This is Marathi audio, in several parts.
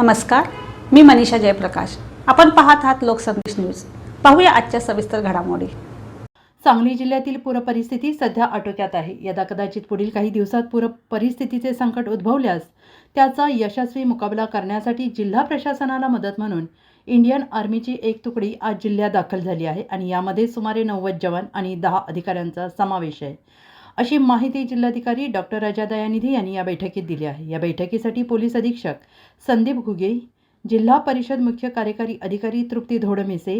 नमस्कार मी मनीषा जयप्रकाश. आपण पाहत आहात लोकसंदेश न्यूज. पाहूया आजच्या सविस्तर घडामोडी. सांगली जिल्ह्यातील पूर परिस्थिती सध्या आटोक्यात आहे. यदा कदाचित पुढील काही दिवसात पूर परिस्थितीचे संकट उद्भवल्यास त्याचा यशस्वी मुकाबला करण्यासाठी जिल्हा प्रशासनाला मदत म्हणून इंडियन आर्मीची एक तुकडी आज जिल्ह्यात दाखल झाली आहे आणि यामध्ये सुमारे नव्वद जवान आणि दहा अधिकाऱ्यांचा समावेश आहे. अशी माहिती जिल्हाधिकारी डॉक्टर राजा दयानिधी यांनी या बैठकीत दिली आहे. या बैठकीसाठी पोलीस अधीक्षक संदीप घुगे जिल्हा परिषद मुख्य कार्यकारी अधिकारी तृप्ती धोडमेसे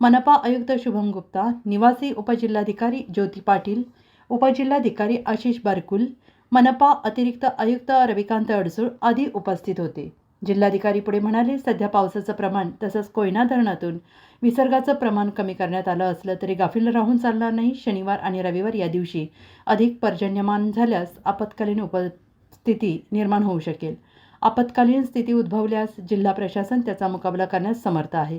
मनपा आयुक्त शुभम गुप्ता निवासी उपजिल्हाधिकारी ज्योती पाटील उपजिल्हाधिकारी आशिष बारकुल मनपा अतिरिक्त आयुक्त रविकांत अडसूळ आदी उपस्थित होते. जिल्हाधिकारी पुढे म्हणाले सध्या पावसाचं प्रमाण तसंच कोयना धरणातून विसर्गाचं प्रमाण कमी करण्यात आलं असलं तरी गाफील राहून चालणार नाही. शनिवार आणि रविवार या दिवशी अधिक पर्जन्यमान झाल्यास आपत्कालीन उपस्थिती निर्माण होऊ शकेल. आपत्कालीन स्थिती उद्भवल्यास जिल्हा प्रशासन त्याचा मुकाबला करण्यास समर्थ आहे.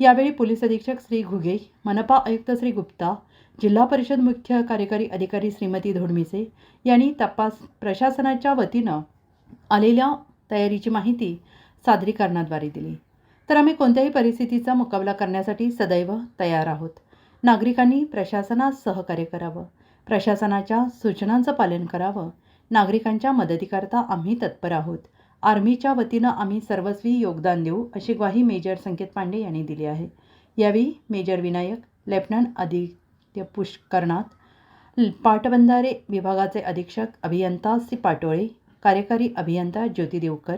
यावेळी पोलीस अधीक्षक श्री घुगे मनपा आयुक्त श्री गुप्ता जिल्हा परिषद मुख्य कार्यकारी अधिकारी श्रीमती धोडमिसे यांनी तपास प्रशासनाच्या वतीनं आलेल्या तयारीची माहिती सादरीकरणाद्वारे दिली. तर आम्ही कोणत्याही परिस्थितीचा मुकाबला करण्यासाठी सदैव तयार आहोत. नागरिकांनी प्रशासनास सहकार्य करावं. प्रशासनाच्या सूचनांचं पालन करावं. नागरिकांच्या मदतीकरता आम्ही तत्पर आहोत. आर्मीच्या वतीनं आम्ही सर्वस्वी योगदान देऊ अशी ग्वाही मेजर संकेत पांडे यांनी दिली आहे. यावेळी मेजर विनायक लेफ्टनंट आदित्य पुष्करनाथ पाटबंधारे विभागाचे अधीक्षक अभियंता सी पाटोळे कार्यकारी अभियंता ज्योती देवकर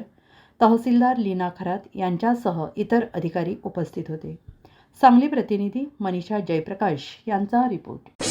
तहसीलदार लीना खरात यांच्यासह इतर अधिकारी उपस्थित होते. सांगली प्रतिनिधी मनीषा जयप्रकाश यांचा रिपोर्ट.